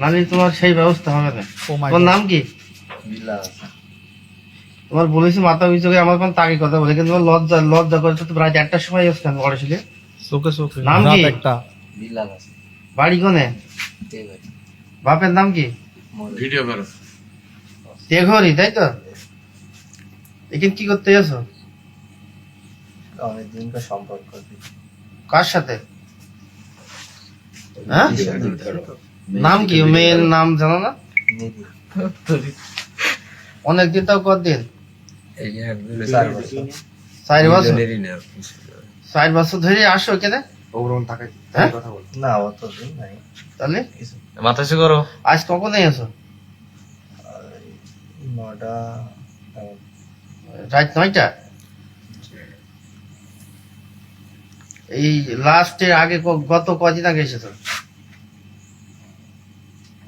নাহলে তোমার সেই ব্যবস্থা হবে না। তোমার নাম কি? বিলাস। তোমার বলেছি মাথা অভিযোগে আমার কোন তাকে কথা বলে কিন্তু লজ্জা লজ্জা করে তো রাত একটার সময় এসছে আমি ঘরে ছিলে চোখে চোখে। নাম কি? একটা। বিলাস বাড়ি কোনে? বাপের নাম কি? ভিডিও করো। তেঘরি তাই তো? এখানে কি করতে এসো? অনেক দিনকার সম্পর্ক কার সাথে? হ্যাঁ? নাম কি? মেয়ের নাম জানো না? অনেকদিন তাও কতদিন চার বছর। চার বছর? ধরে আসো এখানে? হ্যাঁ? না অত দিন নাই। তাহলে? কিছু করো। আজ কখন এসো নটা। রাত নয়টা? এই লাস্টের আগে গত কদিন আগে এসেছ?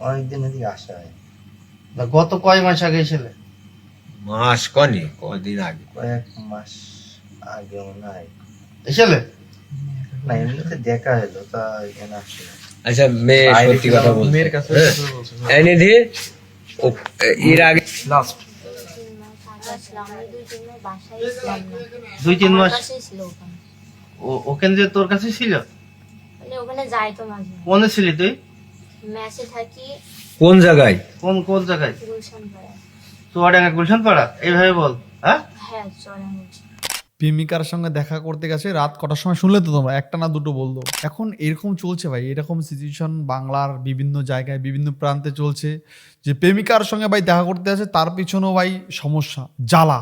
অনেকদিন এদিকে আসা হয় না, গত কয় মাস আগে এসেলে মাস কনি কদিন আগে? কয়েক মাস আগে মনে হয় এসেলে? না এমনিতে দেখা হলো তা এখানে আসছে আচ্ছা মেয়ে সত্যি কথা বলছে। মেয়ের কাছে হ্যাঁ। এই ও এর আগে লাস্ট দুই তিন মাস। ছিল ওখানে ও- ওখানে যে তোর কাছে ছিল? মানে ওখানে যাই তো মাঝে। কোনে ছিলি তুই? ম্যাচে থাকি। কোন জায়গায়? কোন কোন জায়গায়? গুলশান চুয়াডাঙ্গা গুলশান পাড়া এইভাবে বল হ্যাঁ? হ্যাঁ প্রেমিকার সঙ্গে দেখা করতে গেছে রাত কটার সময় শুনলে তো তোমরা একটা না দুটো বলতো এখন এরকম চলছে ভাই এরকম সিচুয়েশন বাংলার বিভিন্ন জায়গায় বিভিন্ন প্রান্তে চলছে যে প্রেমিকার সঙ্গে ভাই দেখা করতে আছে তার পিছনেও ভাই সমস্যা জ্বালা।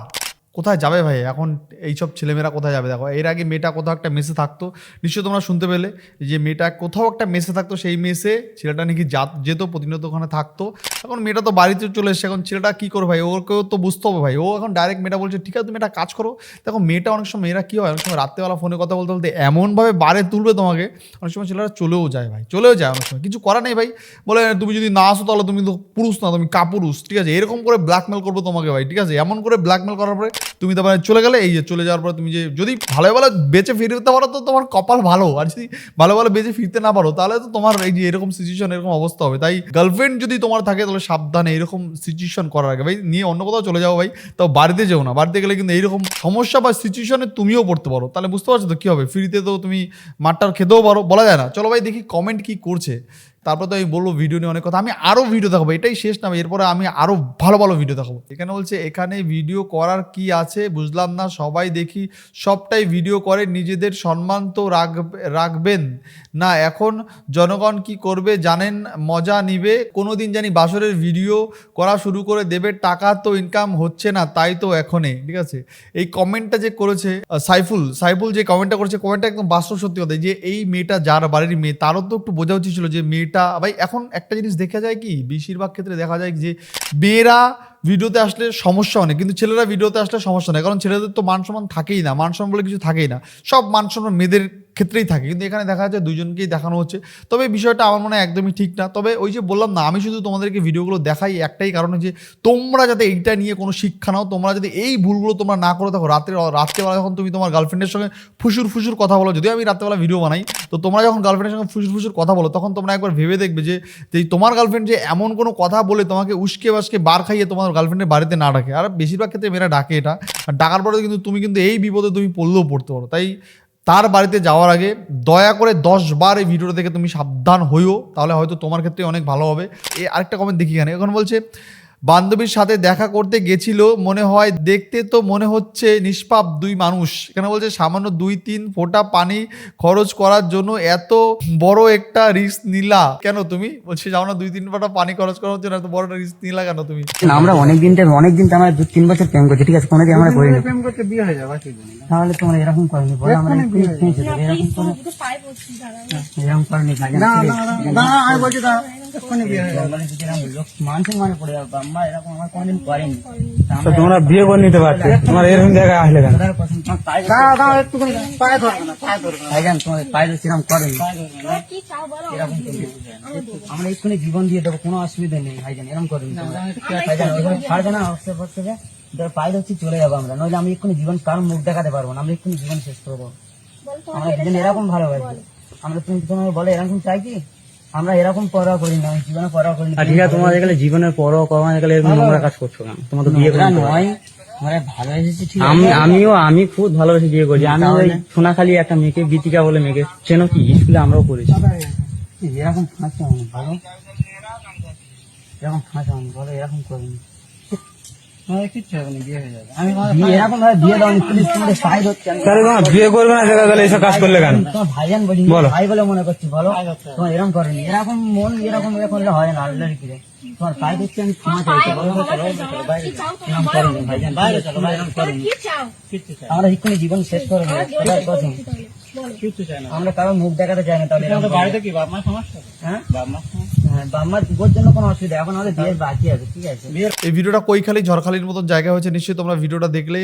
কোথায় যাবে ভাই? এখন এইসব ছেলেমেয়েরা কোথায় যাবে? দেখো, এর আগে মেয়েটা কোথাও একটা মেসে থাকতো। নিশ্চয়ই তোমরা শুনতে পেলে যে মেয়েটা কোথাও একটা মেসে থাকতো, সেই মেসে ছেলেটা নাকি যেত, প্রতিনিয়ত ওখানে থাকতো। এখন মেয়েটা তো বাড়িতে চলে এসছে। এখন ছেলেটা কী করবে ভাই? ওকেও তো বুঝতে হবে ভাই। ও এখন ডাইরেক্ট মেয়েটা বলছে, ঠিক আছে, তুমি একটা কাজ করো। দেখো, মেয়েটা অনেক সময়, মেয়েরা কী হয়? অনেক সময় রাত্রেবেলা ফোনে কথা বলতে বলতে এমনভাবে বারে তুলবে তোমাকে, অনেক সময় ছেলেরা চলেও যায় ভাই। চলেও যায় অনেক সময়। কিছু করা নেই ভাই। বলে, তুমি যদি না আসো, তাহলে তুমি তো পুরুষ না, তুমি কাপুরুষ। ঠিক আছে? এরকম করে ব্ল্যাকমেল করব তোমাকে ভাই, ঠিক আছে? এমন করে ব্ল্যাকমেল করার পরে তুমি তারপরে চলে গেলে, এই যে চলে যাওয়ার পর তুমি যে, যদি ভালো ভালো বেঁচে ফিরতে পারো, তো তোমার কপাল ভালো। আর যদি ভালো ভালো বেঁচে ফিরতে না পারো, তাহলে তো তোমার এই যে এরকম সিচুয়েশন এরকম অবস্থা হবে। তাই গার্লফ্রেন্ড যদি তোমার থাকে, তাহলে সাবধানে এরকম সিচুয়েশন করার আগে। ভাই, নিয়ে অন্য কোথাও চলে যাও ভাই, তাও বাড়িতে যেও না। বাড়িতে গেলে কিন্তু এইরকম সমস্যা বা সিচুয়েশনে তুমিও পড়তে পারো। তাহলে বুঝতে পারছ তো কী হবে? ফ্রিতে তো তুমি মাঠটার খেতেও পারো, বলা যায় না। চলো ভাই, দেখি কমেন্ট কি করছে। তারপর তো আমি বলব ভিডিও নিয়ে অনেক কথা। আমি আরও ভিডিও দেখাবো, এটাই শেষ না, এরপরে আমি আরও ভালো ভালো ভিডিও দেখাবো। এখানে বলছে, এখানে ভিডিও করার কি আছে? বুঝলাম না, সবাই দেখি, সবটাই ভিডিও করে, নিজেদের সম্মান তো রাখবে রাখবেন না। এখন জনগণ কি করবে জানেন, মজা নিবে। কোনো দিন জানি বাসরের ভিডিও করা শুরু করে দেবে, টাকা তো ইনকাম হচ্ছে না, তাই তো এখনই। ঠিক আছে? এই কমেন্টটা যে করেছে সাইফুল সাইফুল যে কমেন্টটা করেছে কমেন্টটা একদম বাস্তব সত্যি কথা। যে, এই মেয়েটা, যার বাড়ির মেয়ে, তারও তো একটু বোঝা উচিত ছিল যে মেয়েটা ভাই, এখন একটা জিনিস দেখা যায় কি, বেশিরভাগ ক্ষেত্রে দেখা যায় যে মেয়েরা ভিডিওতে আসলে সমস্যা অনেক কিন্তু ছেলেরা ভিডিওতে আসলে সমস্যা নেই, কারণ ছেলেদের তো মান সম্মান থাকেই না মান সম্মান বলে কিছু থাকেই না। সব মান সম্মান মেয়েদের ক্ষেত্রেই থাকে। কিন্তু এখানে দেখা যাচ্ছে দুজনকেই দেখানো হচ্ছে। তবে বিষয়টা আমার মনে হয় একদমই ঠিক না। তবে ওই যে বললাম না, আমি শুধু তোমাদেরকে ভিডিওগুলো দেখাই, একটাই কারণ যে তোমরা যাতে এইটা নিয়ে কোনো শিক্ষা নাও, তোমরা যদি এই ভুলগুলো তোমরা না করে থাকো রাত্রে রাত্রেবেলা যখন তুমি তোমার গার্লফ্রেন্ডের সঙ্গে ফুসুর ফুসুর কথা বলো, যদিও আমি রাত্রেবেলা ভিডিও বানাই, তো তোমরা যখন গার্লফ্রেন্ডের সঙ্গে ফুসুর ফুসুর কথা বলো, তখন তোমরা একবার ভেবে দেখবে যে যে তোমার গার্লফ্রেন্ড যে এমন কোনো কথা বলে তোমাকে উস্কে বাসকে বার খাইয়ে তোমার গার্লফ্রেন্ডের বাড়িতে না ডাকে। আর বেশিরভাগ ক্ষেত্রে মেয়েরা ডাকে এটা। আর ডাকার পরে কিন্তু তুমি কিন্তু এই বিপদে তুমি পড়লেও পড়তে পারো। তাই তার বাড়িতে যাওয়ার আগে দয়া করে দশ বার এই ভিডিওটা দেখে তুমি সাবধান হইও, তাহলে হয়তো তোমার ক্ষেত্রে অনেক ভালো হবে। এ আরেকটা কমেন্ট দেখি এখানে। এখন বলছে বান্ধবীর সাথে দেখা করতে গেছিল মনে হয় দেখতে তো মনে হচ্ছে নিষ্পাপ দুই মানুষ এখানে বলছে সামান্য দুই তিন ফোঁটা পানি খরচ করার জন্য এত বড় একটা রিস্ক নিলা কেন তুমি বলছে সামান্য দুই তিন ফোঁটা পানি খরচ করার জন্য এত বড় একটা রিস্ক নিলা কেন তুমি আমরা অনেক দিন থেকে অনেক দিন আমরা দু তিন বছর প্রেম করছি ঠিক আছে কোনোদিন আমরা করিনি প্রেম করতে বিয়ে হয়ে যাবে তাহলে তোমরা এরকম করেনি বলো আমরা তো, এরকম করে না না না আমি বলছি না এক্ষুনি বিয়ে হয়ে যাবে মানুষের মানে পড়ে যাব আমরা এরকম আমার কোনোদিন করেনি। তো তোমরা বিয়ে করে নিতে পারছ তোমার এরকম জায়গায় আসলে কেন। আমরা এক্ষুনি জীবন দিয়ে দেবো কোনো অসুবিধা নেই ভাইজান এরকম করেনি তোমরা। ভাইজান ওইভাবে ছাড়বে না পায়ে ধরছি চলে যাব আমরা। নইলে আমি এক্ষুনি জীবন কারণ মুখ দেখাতে পারব না। আমরা এক্ষুনি জীবন শেষ করব। আমরা দুজন এরকম ভালোবাসি। আমরা তুমি তোমাকে বলে এরকম চাই কি? আমরা এরকম পরোয়া করি না জীবনে পরোয়া করি না আর ঠিক আছে তোমার এখানে জীবনের পরোয়া করা এখানে এরকম নোংরা কাজ করছ তোমার তো বিয়ে করা। নয় আমরা ভালোবেসেছি ঠিক আমি আমিও আমি খুব ভালোবেসে বিয়ে করছি। আমি ওই সোনাখালী একটা মেয়েকে গীতিকা বলে মেয়েকে চেনো কি? স্কুলে আমরাও করেছি এরকম ফাঁসে ভালো। এরকম ফাঁসে আমি বলো এরকম করিনি। বিয়ে হয়ে করবে না তাহলে এইসব কাজ করলে কেন? ভাইজান বলি ভাই বলে মনে করছি বলো। তোমার এরকম করেনি এরকম মন এরকম হয় না আল্লাহর কিরে। তোমার পাই দিচ্ছি আমি ক্ষমা চাইছি বলো এরকম করেনি ভাইজান। বাইরে চলো এরকম করেনি আমরা এক্ষুনি জীবন শেষ করে আমরা কারও মুখ দেখাতে চাই না তাহলে বাড়িতে কি বাপ মা সমস্যা হ্যাঁ? বাপ মা হ্যাঁ বাম্মার বিয়ের বাকি আছে এই ভিডিওটা কৈখালি ঝড়খালির মতন জায়গা হয়েছে নিশ্চয়ই তোমরা ভিডিওটা দেখলে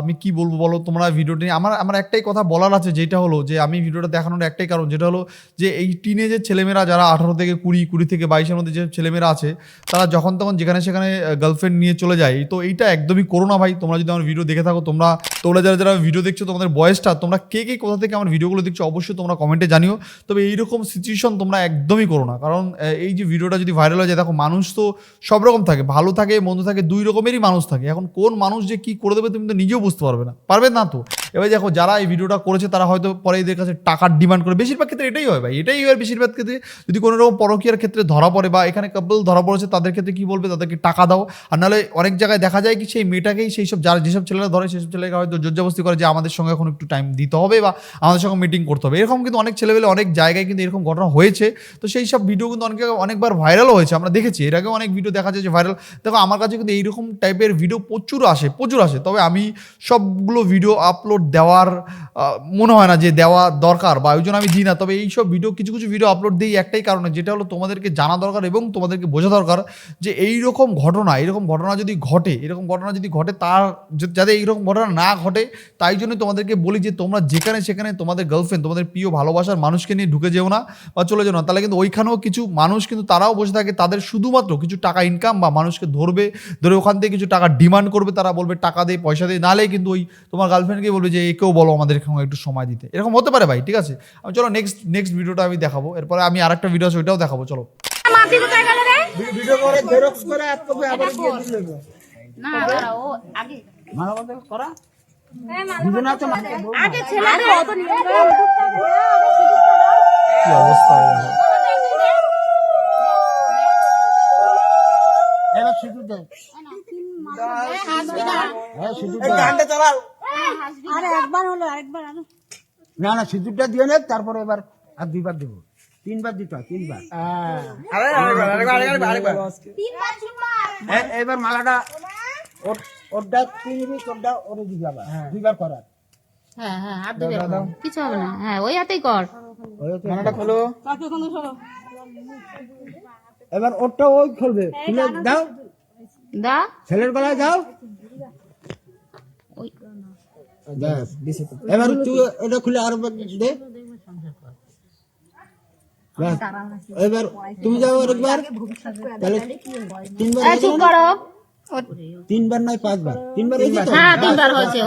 আমি কি বলব বলো? তোমরা ভিডিওটি আমার আমার একটাই কথা বলার আছে যেটা হলো যে আমি ভিডিওটা দেখানোর একটাই কারণ যেটা হলো যে এই টিনেজের ছেলেমেয়েরা যারা আঠারো থেকে কুড়ি কুড়ি থেকে বাইশের মধ্যে যে ছেলেমেয়েরা আছে তারা যখন তখন যেখানে সেখানে গার্লফ্রেন্ড নিয়ে চলে যায়। তো এইটা একদমই করো না ভাই তোমরা যদি আমার ভিডিও দেখে থাকো তোমরা তোমরা যারা যারা ভিডিও দেখছ তোমাদের বয়সটা তোমরা কে কে কোথা থেকে আমার ভিডিওগুলো দেখছ অবশ্যই তোমরা কমেন্টে জানিও। তবে এইরকম সিচুয়েশন তোমরা একদমই করো না কারণ আহ, এই যে ভিডিওটা যদি ভাইরাল হয়ে যায়, দেখো মানুষ তো সব রকম থাকে, ভালো থাকে, মন্দ থাকে, দুই রকমেরই মানুষ থাকে। এখন কোন মানুষ যে কি করে দেবে তুমি তো নিজেও বুঝতে পারবে না। পারবে না তো? এবার দেখো যারা এই ভিডিওটা করেছে, তারা হয়তো পরে এদের কাছে টাকার ডিমান্ড করে। বেশিরভাগ ক্ষেত্রে এটাই হয় ভাই, এটাই হয় বেশিরভাগ ক্ষেত্রে। যদি কোনো রকম পরকীয়ার ক্ষেত্রে ধরা পড়ে বা এখানে কাপল ধরা পড়েছে, তাদের ক্ষেত্রে কি বলবে? তাদেরকে টাকা দাও। আর নাহলে অনেক জায়গায় দেখা যায় কি সেই মেয়েটাকেই সেই সব যারা যেসব ছেলেরা ধরে সেসব ছেলেকে হয়তো জোরজাবস্তি করে যে আমাদের সঙ্গে এখন একটু টাইম দিতে হবে বা আমাদের সঙ্গে মিটিং করতে হবে। এরকম কিন্তু অনেক ছেলেবেলে অনেক জায়গায় কিন্তু এরকম ঘটনা হয়েছে। তো সেই সব ভিডিও কিন্তু অনেক অনেকবার ভাইরালও হয়েছে, আমরা দেখেছি। এর আগেও অনেক ভিডিও দেখা যাচ্ছে ভাইরাল দেখো, আমার কাছে কিন্তু এইরকম টাইপের ভিডিও প্রচুর আসে প্রচুর আসে। তবে আমি সবগুলো ভিডিও আপলোড দেওয়ার মনে হয় না যে দেওয়া দরকার বা ওই জন্য আমি দিই না। তবে এই সব ভিডিও কিছু কিছু ভিডিও আপলোড দিই একটাই কারণে, যেটা হলো তোমাদেরকে জানা দরকার এবং তোমাদেরকে বোঝা দরকার যে এই রকম ঘটনা এরকম ঘটনা যদি ঘটে, এরকম ঘটনা যদি ঘটে, তার যাতে এইরকম ঘটনা না ঘটে, তাই জন্য তোমাদেরকে বলি যে তোমরা যেখানে সেখানে তোমাদের গার্লফ্রেন্ড তোমাদের প্রিয় ভালোবাসার মানুষকে নিয়ে ঢুকে যেও না বা চলে যেও না। তাহলে কিন্তু ওইখানেও কিছু মানুষ কিন্তু তারাও বসে থাকে তাদের শুধুমাত্র কিছু টাকা ইনকাম বা মানুষকে ধরবে ধরে ওখান থেকে কিছু টাকা ডিমান্ড করবে তারা বলবে টাকা দে পয়সা দে নাহলে কিন্তু ওই তোমার গার্লফ্রেন্ডকে বলবে যে একেও বলো আমাদের সঙ্গে একটু সময় দিতে। এরকম হতে পারে ভাই ঠিক আছে? আমি চলো নেক্সট নেক্সট ভিডিওটা আমি দেখাবো। এরপরে আমি আরেকটা ভিডিও আছে ওইটাও দেখাবো চলো। না দাঁড়া, ও আগে কি অবস্থা হয় দেখো। আরে একবার হলো আরেকবার আরও না না সিঁদুরটা দিয়ে নে তারপরে এবার আর দুইবার দেবো। তিনবার দিতে হয় তিনবার। এ- এবার মালাটা ওর- ওরটা তুই তোরটা ওরে দিবি আবার। দুইবার করার। হ্যাঁ হ্যাঁ দিবি কিছু হবে না। হ্যাঁ ওই হাতেই কর। মালাটা খোলো। কাকে কোনো শোনো। এবার ওরটা ওই খুলবে। খুলে দাও। দা? ছেলের গলায় দাও। ব্যাস, এবার তুই এটা খুলে আরও দে। এবার তুমি যাও আরেকবার। তাহলে তিনবার চুপ করো। তিনবার নয় পাঁচবার তিনবার এই হ্যাঁ তিনবার হয়েছে।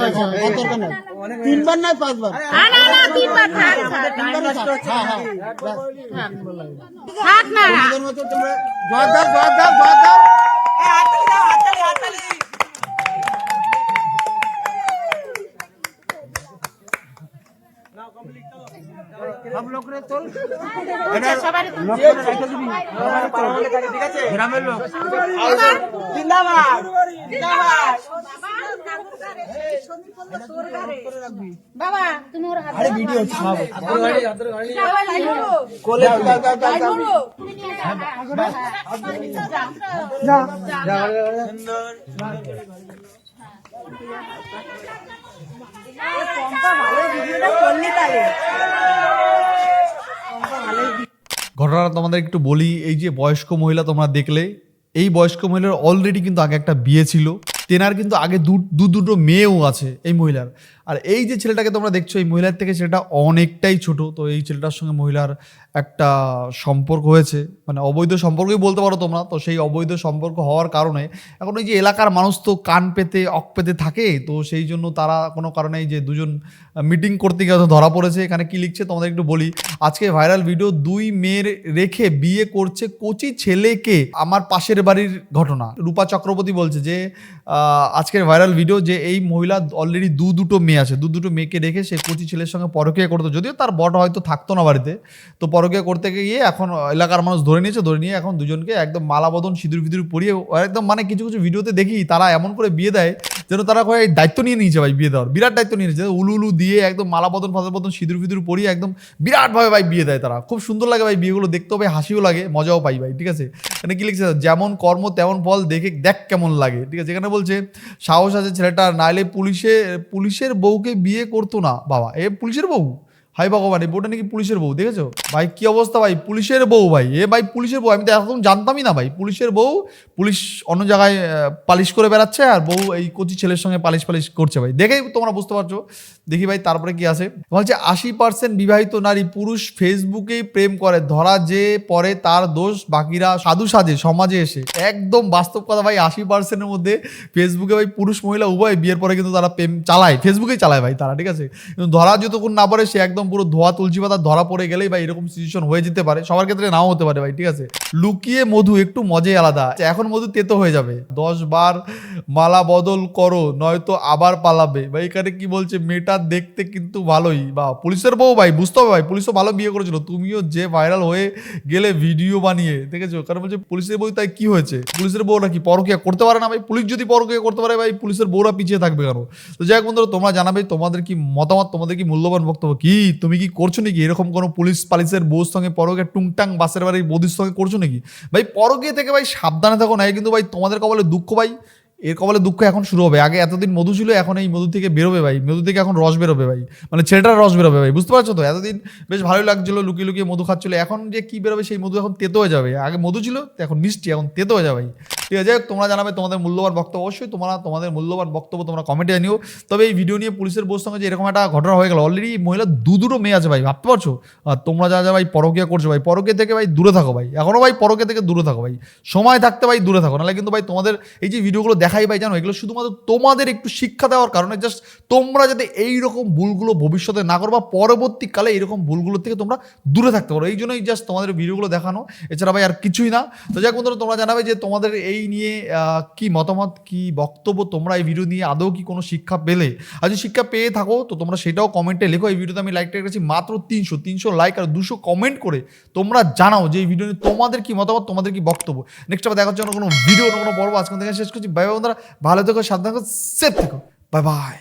তিনবার নয় পাঁচবার না না না তিনবার থাক থাক। তিনবার হ্যাঁ, হ্যাঁ, থাক না না তোমাদের মতো তোমরা জবাব দাও জবাব দাও জবাব দাও সব লোকরে তোল। এটা লোক রেখে দিবি। গ্রামের লোক। বাবা তুমি ওর হাত ভিডিও সব। কোলে যাও, যাও, যাও, যাও, যাও। ঘটনাটা তোমাদের একটু বলি, এই যে বয়স্ক মহিলা তোমরা দেখলে, এই বয়স্ক মহিলার অলরেডি কিন্তু আগে একটা বিয়ে ছিল। তেনার কিন্তু আগে দু, দুটো মেয়েও আছে এই মহিলার। আর এই যে ছেলেটাকে তোমরা দেখছ, এই মহিলার থেকে ছেলেটা অনেকটাই ছোট। তো এই ছেলেটার সঙ্গে মহিলার একটা সম্পর্ক হয়েছে। মানে অবৈধ সম্পর্কই বলতে পারো তোমরা। তো সেই অবৈধ সম্পর্ক হওয়ার কারণে এখন ওই যে এলাকার মানুষ তো কান পেতে, অক পেতে থাকে। তো সেই জন্য তারা কোনো কারণে যে দুজন মিটিং করতে গিয়ে ধরা পড়েছে। এখানে কি লিখছে তোমাদের একটু বলি। আজকে ভাইরাল ভিডিও দুই মেয়ের রেখে বিয়ে করছে কোচি ছেলেকে। আমার পাশের বাড়ির ঘটনা। রূপা চক্রবর্তী বলছে যে আজকের ভাইরাল ভিডিও যে এই মহিলা অলরেডি দু দুটো মেয়ে আছে। দু দুটো মেয়েকে রেখে সে কচি ছেলের সঙ্গে পরকীয়া করতো। যদিও তার বট হয়তো থাকতো না বাড়িতে। তো পরকীয়া করতে গিয়ে এখন এলাকার মানুষ ধরে নিয়েছে, ধরে নিয়ে এখন দুজনকে একদম মালাবদন, সিঁদুর ফিদুর পরিয়ে একদম মানে কিছু কিছু ভিডিওতে দেখি, তারা এমন করে বিয়ে দেয় যেন তারা কয় দায়িত্ব নিয়ে নিয়েছে ভাই বিয়ে দেওয়ার, বিরাট দায়িত্ব নিয়ে নিয়েছে। উলু উলু দিয়ে একদম মালাবদন ফাদার সিঁদুর ফিদুর পরিয়ে একদম বিরাটভাবে ভাই বিয়ে দেয় তারা। খুব সুন্দর লাগে ভাই বিয়েগুলো, দেখতেও ভাই হাসিও লাগে, মজাও পাই ভাই, ঠিক আছে? এখানে কি লিখছে? যেমন কর্ম, তেমন ফল, দেখে দেখ কেমন লাগে। ঠিক আছে? এখানে বলছে, সাহস আছে ছেলেটা নাইলে পুলিশে, পুলিশের বউকে বিয়ে করতো না। বাবা এ পুলিশের বউ? হাই ভগবান, এই বউটা নাকি পুলিশের বউ, দেখেছ? ভাই, কি অবস্থা ভাই? পুলিশের বউ ভাই, এ ভাই পুলিশের বউ, আমি তো এখন জানতামই না ভাই। পুলিশের বউ, পুলিশ অন্য জায়গায় পালিশ করে বেড়াচ্ছে, আর বউ এই কচি ছেলের সঙ্গে পালিশ পালিশ করছে ভাই। দেখেই তোমরা বুঝতে পারছ। দেখি ভাই, তারপরে কি আছে? বলছে, আশি পার্সেন্ট বিবাহিত নারী পুরুষ ফেসবুকেই প্রেম করে, ধরা যে পরে তার দোষ, বাকিরা সাধু সাজে, সমাজে এসে। একদম বাস্তব কথা ভাই, আশি পার্সেন্টের মধ্যে ফেসবুকে ভাই পুরুষ মহিলা উভয়, বিয়ের পরে কিন্তু তারা প্রেম চালায়, ফেসবুকেই চালায় ভাই তারা, ঠিক আছে? কিন্তু ধরা যতক্ষণ না পড়ে, সে একদম পুরো ধোয়া তুলসী পাতা ধরা পড়ে গেলেই ভাই এরকম সিচুয়েশন হয়ে যেতে পারে। সবার ক্ষেত্রে নাও হতে পারে ভাই, ঠিক আছে? লুকিয়ে মধু একটু মজাই আলাদা। এখন মধু তেতো হয়ে যাবে। দশ বার মালা বদল করো, নয়তো আবার পালাবে। ভাই, এখানে কি বলছে? মেয়েটা দেখতে কিন্তু ভালোই। বা পুলিশের বউ ভাই, বুঝতে হবে ভাই, পুলিশও ভালো বিয়ে করেছিল। তুমিও যে ভাইরাল হয়ে গেলে ভিডিও বানিয়ে দেখেছ কারণ বলছে পুলিশের বউ, তাই কি হয়েছে? পুলিশের বউরা কি পরকিয়া করতে পারে না ভাই? পুলিশ যদি পরকিয়া করতে পারে ভাই, পুলিশের বউরা পিছিয়ে থাকবে কেন? তো যাই হোক বন্ধুরা, তোমরা জানাবে তোমাদের কি মতামত, তোমাদের কি মূল্যবান বক্তব্য কি? তুমি কি করছ নাকি? এরকম কোনো পুলিশ পালিশের বউর সঙ্গে পরকে টুংটাং বাসের বাড়ির বৌদির সঙ্গে করছ নাকি? ভাই, পরকে থেকে ভাই সাবধানে থাকো না কিন্তু ভাই তোমাদের কবলে দুঃখ, ভাই। এর কবলে দুঃখ এখন শুরু হবে। আগে এতদিন মধু ছিল, এখন এই মধু থেকে বেরোবে ভাই। মধু থেকে এখন রস বেরোবে ভাই। মানে ছেলেটার রস বেরোবে ভাই। বুঝতে পারছ তো? এতদিন বেশ ভালোই লাগছিল, লুকিয়ে লুকিয়ে মধু খাচ্ছিল। এখন যে কি বেরোবে সেই মধু এখন তেতো হয়ে যাবে। আগে মধু ছিল এখন মিষ্টি, এখন তেতো হয়ে যাবে ঠিক আছে? তোমরা জানাবে তোমাদের মূল্যবান বক্তব্য। অবশ্যই তোমরা তোমাদের মূল্যবান বক্তব্য তোমরা কমেন্টে জানিও। তবে এই ভিডিও নিয়ে পুলিশের বোর সঙ্গে যে এরকম একটা ঘটনা হয়ে গেল অলরেডি মহিলা দু দুটো মেয়ে আছে ভাই। ভাবতে পারছ? আর তোমরা যা যা ভাই পরকিয়া করছ ভাই পরকে থেকে ভাই দূরে থাকো ভাই। এখনও ভাই পরকে থেকে দূরে থাকো ভাই। সময় থাকতে ভাই দূরে থাকো। নাহলে কিন্তু ভাই তোমাদের এই যে ভিডিওগুলো দেখাই ভাই জানো, এগুলো শুধুমাত্র তোমাদের একটু শিক্ষা দেওয়ার কারণে জাস্ট তোমরা যাতে এই রকম ভুলগুলো ভবিষ্যতে না করো বা পরবর্তীকালে এইরকম ভুলগুলো থেকে তোমরা দূরে থাকতে পারো। এই জন্যই জাস্ট তোমাদের ভিডিওগুলো দেখানো। এছাড়া ভাই আর কিছুই না। তো যাই হোক বন্ধুরা, তোমরা জানাবে যে তোমাদের এই নিয়ে কি মতামত, কি বক্তব্য তোমরা এই ভিডিও নিয়ে আদৌ কি কোনো শিক্ষা পেলে? আর যদি শিক্ষা পেয়ে থাকো, তো তোমরা সেটাও কমেন্টে লেখো। এই ভিডিওতে আমি লাইকটা রেখেছি মাত্র তিনশো তিনশো লাইক আর দুশো কমেন্ট করে তোমরা জানাও যে এই ভিডিও নিয়ে তোমাদের কি মতামত, তোমাদের কি বক্তব্য। নেক্সট আবার দেখার জন্য কোনো ভিডিও কোনো পর্ব আজকে শেষ করছি। বাই বন্ধুরা ভালো থেকো সাবধান থেকো সেফ থেকো। Bye bye